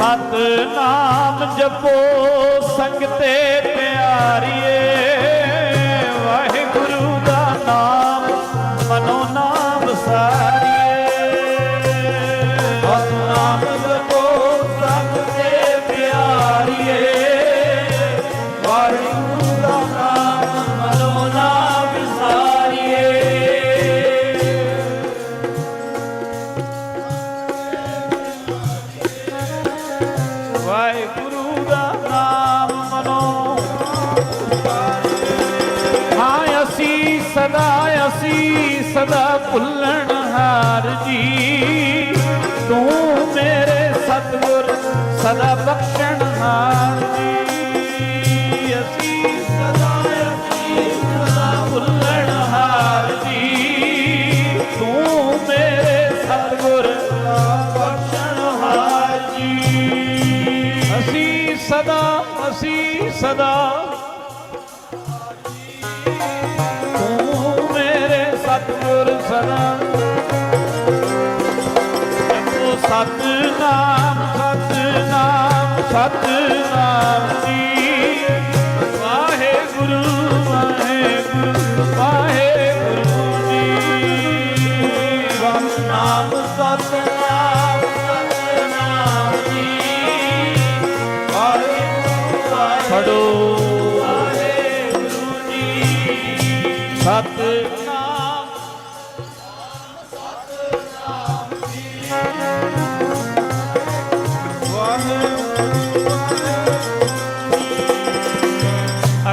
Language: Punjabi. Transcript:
ਸਤ ਨਾਮ ਜਪੋ ਸੰਗਤੇ ਪਿਆਰੀਏ। ਵਾਹਿਗੁਰੂ ਦਾ ਨਾਮ ਮਨੋ ਨਾਮ ਸਾਰੀਏ। ਸਤ ਨਾਮ ਸਦਾ ਅਸੀਂ ਸਦਾ ਭੁੱਲਣ ਹਾਰ ਜੀ। ਤੂੰ ਮੇਰੇ ਸਤਿਗੁਰ ਸਦਾ ਬਖਸ਼ਣ ਹਾਰ ਜੀ। ਅਸੀਂ ਸਦਾ ਅਸੀਂ ਸਦਾ ਭੁੱਲਣ ਹਾਰ ਜੀ। ਤੂੰ ਮੇਰੇ ਸਤਿਗੁਰ ਬਖਸ਼ਣ ਹਾਰ ਜੀ। ਅਸੀਂ ਸਦਾ ਅਸੀਂ ਸਦਾ ਸਤਿਗੁਰ ਸਦਾ। ਜਪੋ ਸਤਨਾਮ ਸਤਨਾਮ ਸਤਨਾਮ ਜੀ ਵਾਹਿਗੁਰੂ ਵਾਹਿਗੁਰੂ ਵਾਹਿਗੁਰੂ ਜੀ। ਨਾਮ ਸਤਨਾਮ ਸਤਨਾਮ ਜੀ। ਵਾਹਿਗੁਰੂ ਫੜੋ ਵਾਹਿਗੁਰੂ ਜੀ। ਸਤ